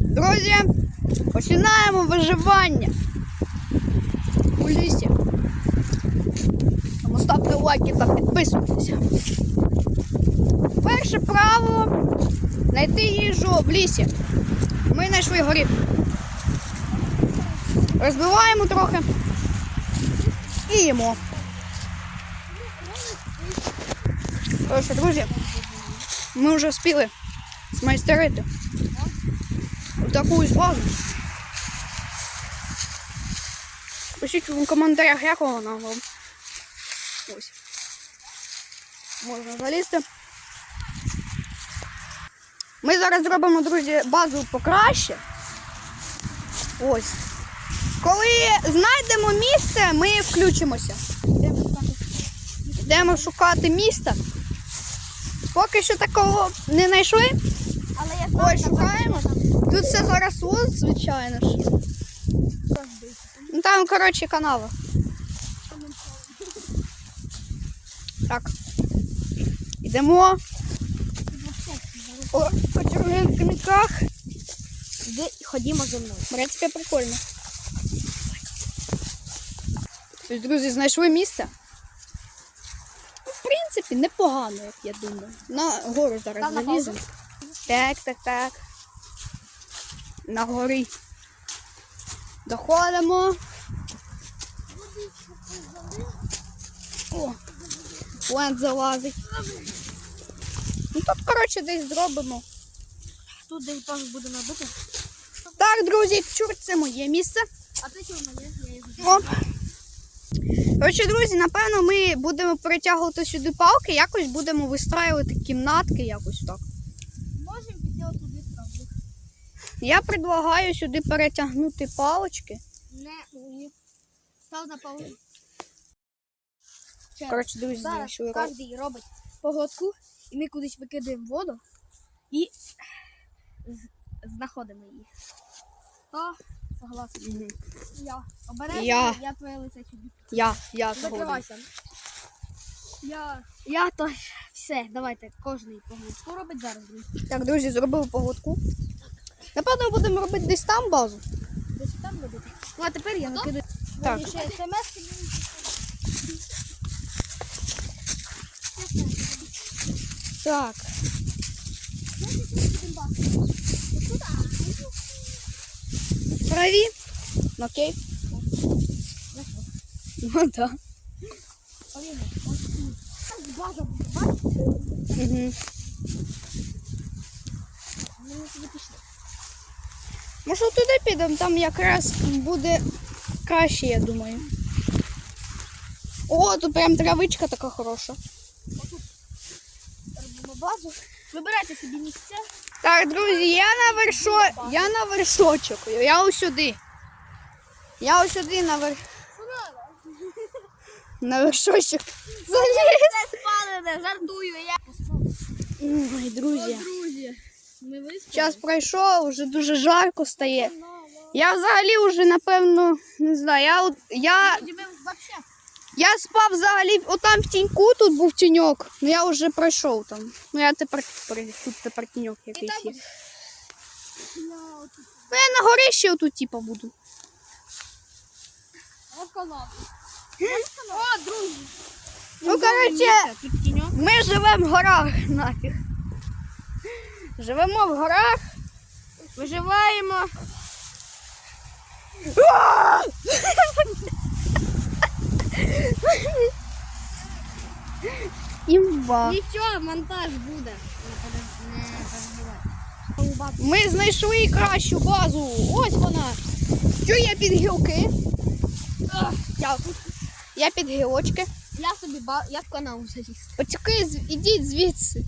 Друзі, починаємо виживання у лісі. Тому ставте лайки та підписуйтеся. Перше правило знайти їжу в лісі. Ми знайшли горіх. Розбиваємо трохи і їмо. Коротше, друзі, ми вже спіли змайстерити таку ось базу. Пишіть в коментарях, як вона вам. Ось. Можна залізти. Ми зараз зробимо, друзі, базу покраще. Ось. Коли знайдемо місце, ми включимося. Йдемо шукати місце. Поки що такого не знайшли. Але я Ой, шукаємо. Тут все заросло, звичайно ж. Ну там, коротше, канава. Так. Йдемо по, по червонках. Іди, ходімо за мною. В принципі, прикольно. Тобто, друзі, знайшли місце. В принципі, непогано, як я думаю. На гору зараз заліземо. Так, так, так. На горі. Доходимо. О, плент залазить. Ну тут, коротше, десь зробимо. Тут десь пас буде набити. Так, друзі, чорт, це моє місце. А ти чого моє? Оп. Коротше, друзі, напевно, ми будемо перетягувати сюди палки, якось будемо вистраювати кімнатки, якось так. Я предлагаю сюди перетягнути палочки. Не ні. Став на паузу. Коротше, друзі, Зараз ро- кожен робить погодку, і ми кудись викидаємо воду і знаходимо її. Хто согласен? Мгм. Я. Обережно, Я. я твоє лице сюди. Я, я. Закривайся. Я. Я то все, давайте кожний погодку робить зараз. Так, друзі, зробили погодку. Напевно, будемо робити десь там базу. Десь там робити. Ну а тепер я накидаю. Так. Ще смс Так. Праві. Окей. Ну так. Угу. Може туди підемо, там якраз буде краще, я думаю. О, тут прям травичка така хороша. Робимо базу. Вибирайте собі місця. Так, друзі, я на вершо... я на вершочок. Я ось сюди. Я ось сюди на вер... на вершочок. Заліз. Це спалене, жартую я. Ой, друзі. Час пройшов, вже дуже жарко стає. Я взагалі вже, напевно, не знаю, я, я, я спав взагалі отам в тіньку, тут був тіньок. Ну я вже пройшов там. Ну я тепер, тут тепер тіньок якийсь є. Ну я на горищі отут типу буду. О, друзі. Ну, коротше, ми живемо в горах нафіг. Живемо в горах. Виживаємо. Імба. Нічого, монтаж буде. Ми знайшли кращу базу. Ось вона. Що я під гілки? Я, я під гілочки. Я собі ба... я в канал заліз. З- ідіть звідси.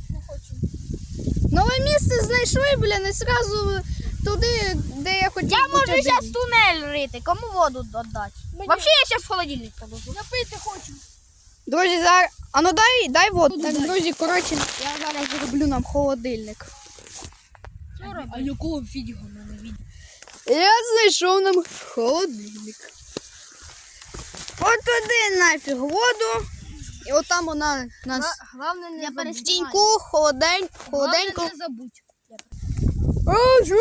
Не. Нове місце знайшли, блін, і зразу туди, де я хотів. Я можу зараз тунель рити. Кому воду віддати? Вообще я зараз в холодильник положу. Я пити хочу. Друзі, зараз. А ну дай, дай воду. Так, друзі, коротше, я зараз зроблю нам холодильник. А якого фігу мене від? Я знайшов нам холодильник. От туди нафіг воду. І от там вона нас Главное не в тіньку, холодень, холоденько. Не забудь. О, Хасу!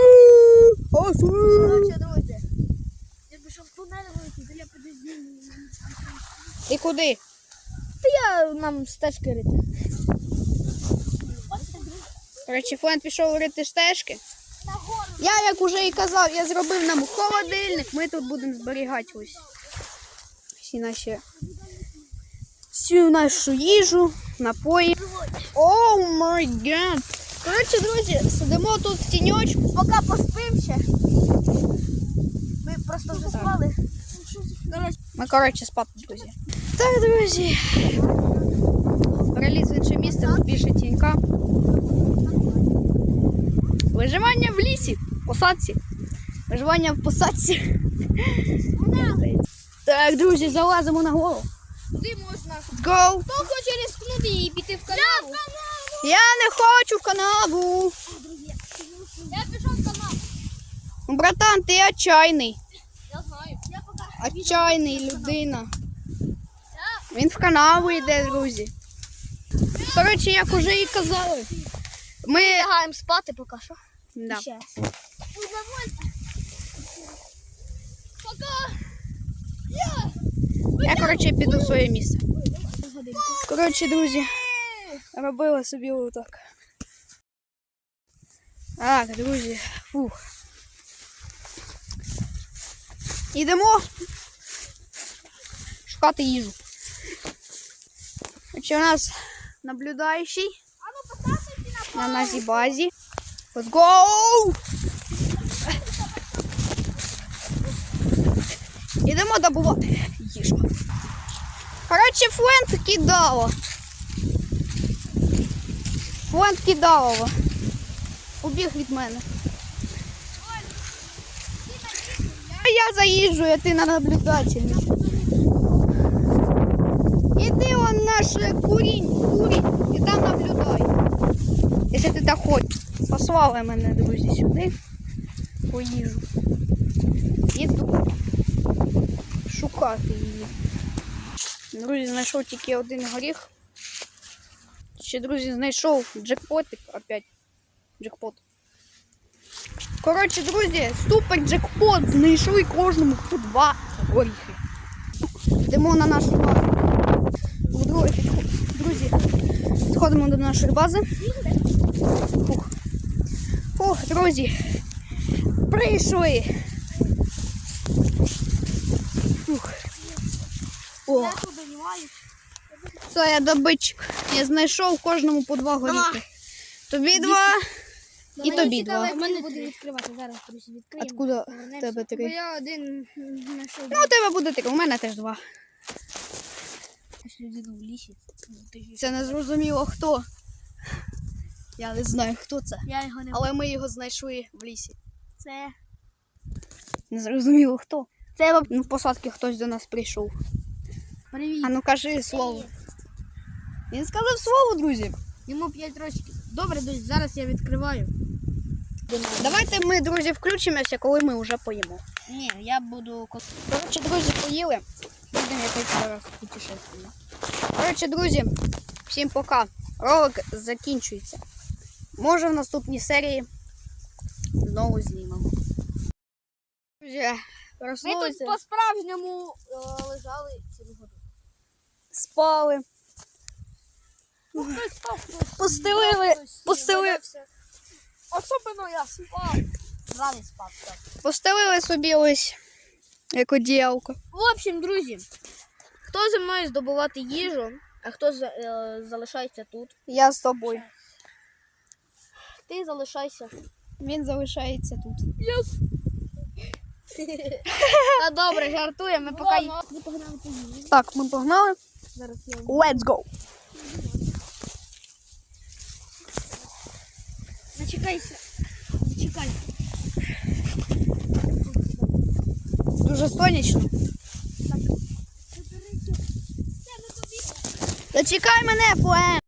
Хасу! Друзі. Я пішов в тунель вийти, для підозріння. І куди? Та я нам стежки рити. Коротше, Флент пішов рити стежки. Я, як уже і казав, я зробив нам холодильник. Ми тут будемо зберігати ось всі наші всю нашу їжу, напої. О май гад! Коротше, друзі, сидимо тут в тіньочку. Поки поспим ще. Ми просто вже спали. Ми, коротше, спати, друзі. Так, друзі. Переліз в інше місце, тут більше тінька. Виживання в лісі, посадці. Виживання в посадці. Так, друзі, залазимо на гору. Куди можна? Let's go. Хто хоче рискнути і піти в канаву? Я не хочу в канаву. Я пішов в канаву. Братан, ти отчайний. Я знаю. Я поки. Отчайний людина. Він в канаву йде, друзі. Коротше, як уже і казали. Ми. Лягаємо спати поки що. Да. Ще. Пока. Я, коротше, піду в своє місце. Коротше, друзі, робила собі отак. Так, друзі, фух. Ідемо шукати їжу. Коротше, у нас наблюдаючий на нашій базі. Let's go! Ідемо добувати. Коротше, Флент кидало. Флент кидало. Убіг від мене. А я заїжджу, а ти на наблюдательний. Іди он наш е, курінь, курінь, і там наблюдай. Якщо ти так хочеш. Послали мене, друзі, сюди. По їжу. Іду шукати її. Друзі, знайшов тільки один горіх. Ще, друзі, знайшов джекпотик опять. Джекпот. Коротше, друзі, супер джекпот. Знайшли кожному по два горіхи. Йдемо на нашу базу. Друзі, підходимо до нашої бази. Фух. Фух, друзі. Прийшли. Фух. О. Це я добичик. Я знайшов кожному по два горіхи. Тобі два і тобі два. Мене буде відкривати зараз, відкриємо. Откуда в тебе три? я один знайшов Ну, у тебе буде три, у мене теж два. Це не зрозуміло хто. Я не знаю, хто це. Я його не Але ми його знайшли в лісі. Це. Не зрозуміло хто. Це Ну, в посадки хтось до нас прийшов. Привіт. А ну кажи слово. Він сказав слово, друзі. Йому 5 років. Добре, друзі, зараз я відкриваю. Давайте ми, друзі, включимося, коли ми вже поїмо. Ні, я буду. Коротше, друзі, поїли. Будемо якось зараз путешествие. Коротше, друзі, всім пока. Ролик закінчується. Може в наступній серії знову знімемо. Друзі, Ми тут по-справжньому е, лежали цілу годину. Спали, Ну, хтось спав, хтось Постелили- валявся. Особливо я спав. Залі спав. так. постелили собі ось як одіялко. В общем, друзі, хто зі мною здобувати їжу, а хто за- е, залишається тут, Я з тобою. ти залишайся. Він залишається тут. Та добре, жартуємо, ми поки. Так, ми погнали. Зараз я. Let's go! Зачекайся. Зачекай. Дуже сонячно. Зачекай мене, Флен!